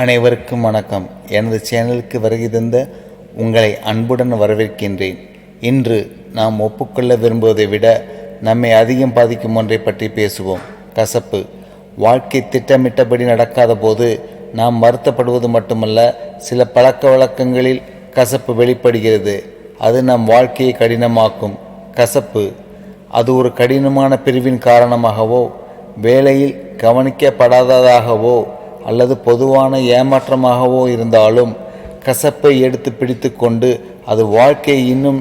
அனைவருக்கும் வணக்கம். எனது சேனலுக்கு வருகை தந்த உங்களை அன்புடன் வரவேற்கின்றேன். இன்று நாம் ஒப்புக்கொள்ள விரும்புவதை விட நம்மை அதிகம் பாதிக்கும் ஒன்றை பற்றி பேசுவோம். கசப்பு. வாழ்க்கை திட்டமிட்டபடி நடக்காத போது நாம் வருத்தப்படுவது மட்டுமல்ல சில பழக்க வழக்கங்களில் கசப்பு வெளிப்படுகிறது. அது நம் வாழ்க்கையை கடினமாக்கும். கசப்பு. அது ஒரு கடினமான பிரிவின் காரணமாகவோ வேலையில் கவனிக்கப்படாததாகவோ அல்லது பொதுவான ஏமாற்றமாகவோ இருந்தாலும் கசப்பை எடுத்து பிடித்துக்கொண்டு அது வாழ்க்கையை இன்னும்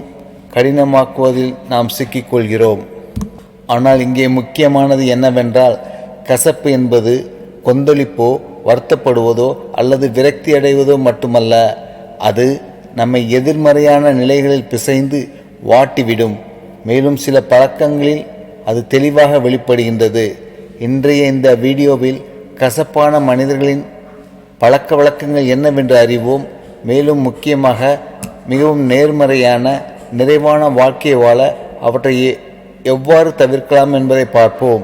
கடினமாக்குவதில் நாம் சிக்கிக்கொள்கிறோம். ஆனால் இங்கே முக்கியமானது என்னவென்றால் கசப்பு என்பது கொந்தளிப்போ வருத்தப்படுவதோ அல்லது விரக்தி அடைவதோ மட்டுமல்ல அது நம்மை எதிர்மறையான நிலைகளில் பிசைந்து வாட்டிவிடும். மேலும் சில பழக்கங்களில் அது தெளிவாக வெளிப்படுகின்றது. இன்றைய இந்த வீடியோவில் கசப்பான மனிதர்களின் பழக்க வழக்கங்கள் என்னவென்று அறிவோம். மேலும் முக்கியமாக மிகவும் நேர்மறையான நிறைவான வாழ்க்கை வாழ அவற்றை எவ்வாறு தவிர்க்கலாம் என்பதை பார்ப்போம்.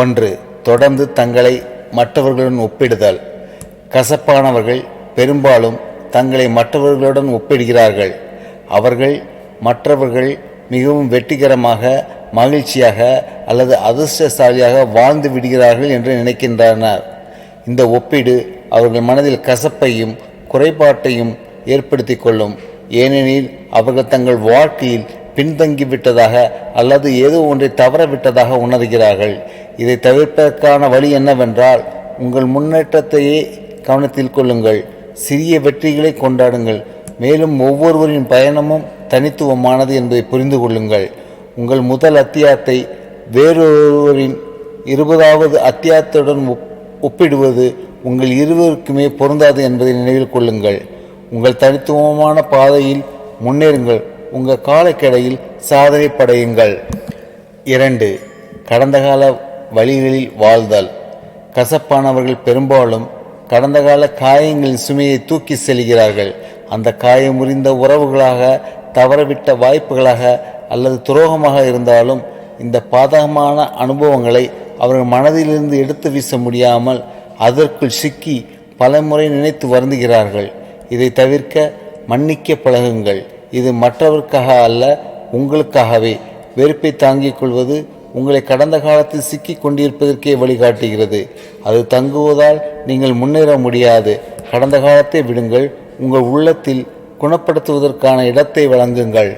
ஒன்று தொடர்ந்து தங்களை மற்றவர்களுடன் ஒப்பிடுதல். கசப்பானவர்கள் பெரும்பாலும் தங்களை மற்றவர்களுடன் ஒப்பிடுகிறார்கள். அவர்கள் மற்றவர்கள் மிகவும் வெற்றிகரமாக மகிழ்ச்சியாக அல்லது அதிர்ஷ்டசாலியாக வாழ்ந்து விடுகிறார்கள் என்று நினைக்கின்றனர். இந்த ஒப்பீடு அவர்கள் மனதில் கசப்பையும் குறைபாட்டையும் ஏற்படுத்தி கொள்ளும். ஏனெனில் அவர்கள் தங்கள் வாழ்க்கையில் பின்தங்கிவிட்டதாக அல்லது ஏதோ ஒன்றை தவறவிட்டதாக உணர்கிறார்கள். இதை தவிர்ப்பதற்கான வழி என்னவென்றால் உங்கள் முன்னேற்றத்தையே கவனத்தில் கொள்ளுங்கள். சிறிய வெற்றிகளை கொண்டாடுங்கள். மேலும் ஒவ்வொருவரின் பயணமும் தனித்துவமானது என்பதை புரிந்து கொள்ளுங்கள். உங்கள் முதல் அத்தியாயத்தை வேறொருவரின் இருபதாவது அத்தியாயத்துடன் ஒப்- ஒப்பிடுவது உங்கள் இருவருக்குமே பொருந்தாது என்பதை நினைவில் கொள்ளுங்கள். உங்கள் தனித்துவமான பாதையில் முன்னேறுங்கள். உங்கள் காலக்கெடையில் சாதனை படையுங்கள். இரண்டு கடந்த கால வழிகளில் வாழ்தல். கசப்பானவர்கள் பெரும்பாலும் கடந்த கால காயங்களின் சுமையை தூக்கி செல்கிறார்கள். அந்த காயம் முறிந்த உறவுகளாக தவறவிட்ட வாய்ப்புகளாக அல்லது துரோகமாக இருந்தாலும் இந்த பாதகமான அனுபவங்களை அவர்கள் மனதிலிருந்து எடுத்து வீச முடியாமல் அதற்குள் சிக்கி பலமுறை நினைத்து வருந்துகிறார்கள். இதை தவிர்க்க மன்னிக்க பழகுங்கள். இது மற்றவருக்காக அல்ல உங்களுக்காகவே. வெறுப்பை தாங்கிக் கொள்வது உங்களை கடந்த காலத்தில் சிக்கிக் கொண்டிருப்பதற்கே வழிகாட்டுகிறது. அது தங்குவதால் நீங்கள் முன்னேற முடியாது. கடந்த காலத்தை விடுங்கள். உங்கள் உள்ளத்தில் குணப்படுத்துவதற்கான இடத்தை வழங்குங்கள்.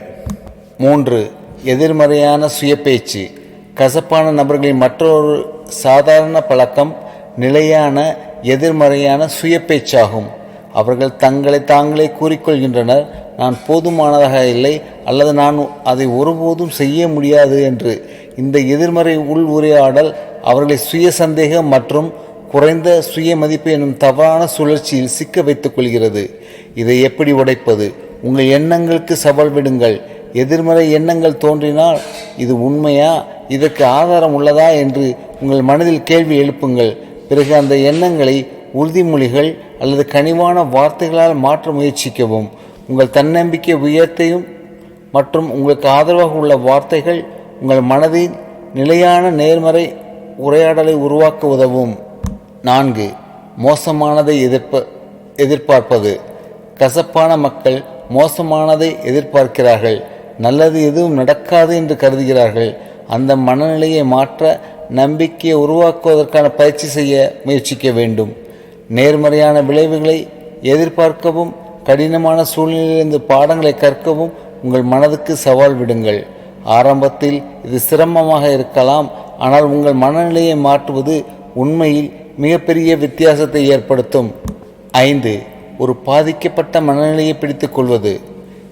மூன்று எதிர்மறையான சுயபேச்சு கசப்பான நபர்களின் மற்றொரு சாதாரண பழக்கம் நிலையான எதிர்மறையான சுயபேச்சாகும் அவர்கள் தங்களை தாங்களே கூறிக்கொள்கின்றனர் நான் போதுமானதாக இல்லை அல்லது நான் அதை ஒருபோதும் செய்ய முடியாது என்று. இந்த எதிர்மறை உள் உரையாடல் அவர்களை சுய சந்தேகம் மற்றும் குறைந்த சுய மதிப்பு எனும் தவறான சுழற்சியில் சிக்க வைத்துக் கொள்கிறது. இதை எப்படி உடைப்பது? உங்கள் எண்ணங்களுக்கு சவால் விடுங்கள். எதிர்மறை எண்ணங்கள் தோன்றினால் இது உண்மையா? இதற்கு ஆதாரம் உள்ளதா என்று உங்கள் மனதில் கேள்வி எழுப்புங்கள். பிறகு அந்த எண்ணங்களை உறுதிமொழிகள் அல்லது கனிவான வார்த்தைகளால் மாற்ற முயற்சிக்கவும். உங்கள் தன்னம்பிக்கை உயர்த்தையும் மற்றும் உங்களுக்கு ஆதரவாக உள்ள வார்த்தைகள் உங்கள் மனதின் நிலையான நேர்மறை உரையாடலை உருவாக்க உதவும். நான்கு மோசமானதை எதிர்ப்ப எதிர்பார்ப்பது. கசப்பான மக்கள் மோசமானதை எதிர்பார்க்கிறார்கள். நல்லது எதுவும் நடக்காது என்று கருதுகிறார்கள். அந்த மனநிலையை மாற்ற நம்பிக்கையை உருவாக்குவதற்கான பயிற்சி செய்ய முயற்சிக்க வேண்டும். நேர்மறையான விளைவுகளை எதிர்பார்க்கவும் கடினமான சூழ்நிலையிலிருந்து பாடங்களை கற்கவும் உங்கள் மனதுக்கு சவால் விடுங்கள். ஆரம்பத்தில் இது சிரமமாக இருக்கலாம் ஆனால் உங்கள் மனநிலையை மாற்றுவது உண்மையில் மிகப்பெரிய வித்தியாசத்தை ஏற்படுத்தும். ஐந்து ஒரு பாதிக்கப்பட்ட மனநிலையை பிடித்துக் கொள்வது.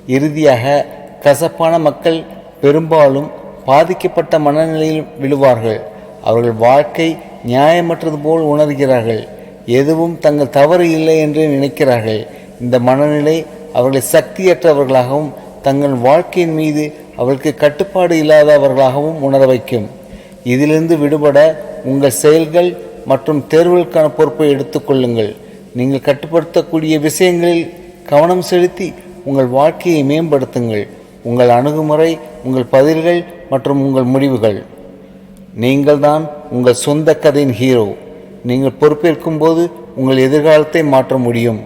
இறுதியாக கசப்பான மக்கள் பெரும்பாலும் பாதிக்கப்பட்ட மனநிலையில் விழுவார்கள். அவர்கள் வாழ்க்கை நியாயமற்றது போல் உணர்கிறார்கள். எதுவும் தங்கள் தவறு இல்லை என்று நினைக்கிறார்கள். இந்த மனநிலை அவர்களை சக்தியற்றவர்களாகவும் தங்கள் வாழ்க்கையின் மீது அவர்களுக்கு கட்டுப்பாடு இல்லாதவர்களாகவும் உணர வைக்கும். இதிலிருந்து விடுபட உங்கள் செயல்கள் மற்றும் தேர்வுகளுக்கான பொறுப்பை எடுத்துக்கொள்ளுங்கள் நீங்கள் கட்டுப்படுத்தக்கூடிய விஷயங்களில் கவனம் செலுத்தி உங்கள் வாழ்க்கையை மேம்படுத்துங்கள். உங்கள் அணுகுமுறை உங்கள் பதில்கள் மற்றும் உங்கள் முடிவுகள். நீங்கள்தான் உங்கள் சொந்த கதையின் ஹீரோ நீங்கள் பொறுப்பேற்கும் போது உங்கள் எதிர்காலத்தை மாற்ற முடியும்.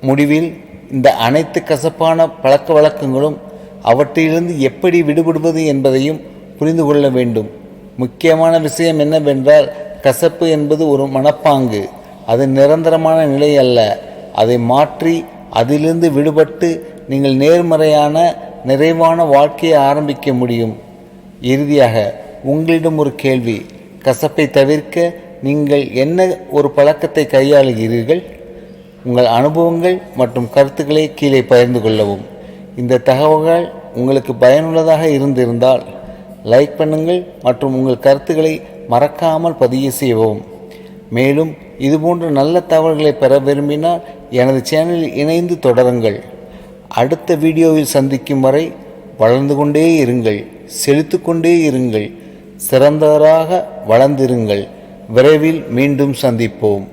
முடிவில் இந்த அனைத்து கசப்பான பழக்க வழக்கங்களும் அவற்றிலிருந்து எப்படி விடுபடுவது என்பதையும் புரிந்து கொள்ள வேண்டும். முக்கியமான விஷயம் என்னவென்றால் கசப்பு என்பது ஒரு மனப்பாங்கு. அது நிரந்தரமான நிலை அல்ல. அதை மாற்றி அதிலிருந்து விடுபட்டு நீங்கள் நேர்மறையான நிறைவான வாழ்க்கையை ஆரம்பிக்க முடியும். இறுதியாக உங்களிடம் ஒரு கேள்வி. கசப்பை தவிர்க்க நீங்கள் என்ன ஒரு பழக்கத்தை கையாளுகிறீர்கள்? உங்கள் அனுபவங்கள் மற்றும் கருத்துக்களை கீழே பகிர்ந்து கொள்ளவும். இந்த தகவல்கள் உங்களுக்கு பயனுள்ளதாக இருந்திருந்தால் லைக் பண்ணுங்கள் மற்றும் உங்கள் கருத்துக்களை மறக்காமல் பதிவு செய்யவும். மேலும் இதுபோன்ற நல்ல தகவல்களை பெற விரும்பினால் எனது சேனலில் இணைந்து தொடருங்கள். அடுத்த வீடியோவில் சந்திக்கும் வரை வளர்ந்து கொண்டே இருங்கள் செழித்து கொண்டே இருங்கள் சிறந்தவராக வளர்ந்திருங்கள். விரைவில் மீண்டும் சந்திப்போம்.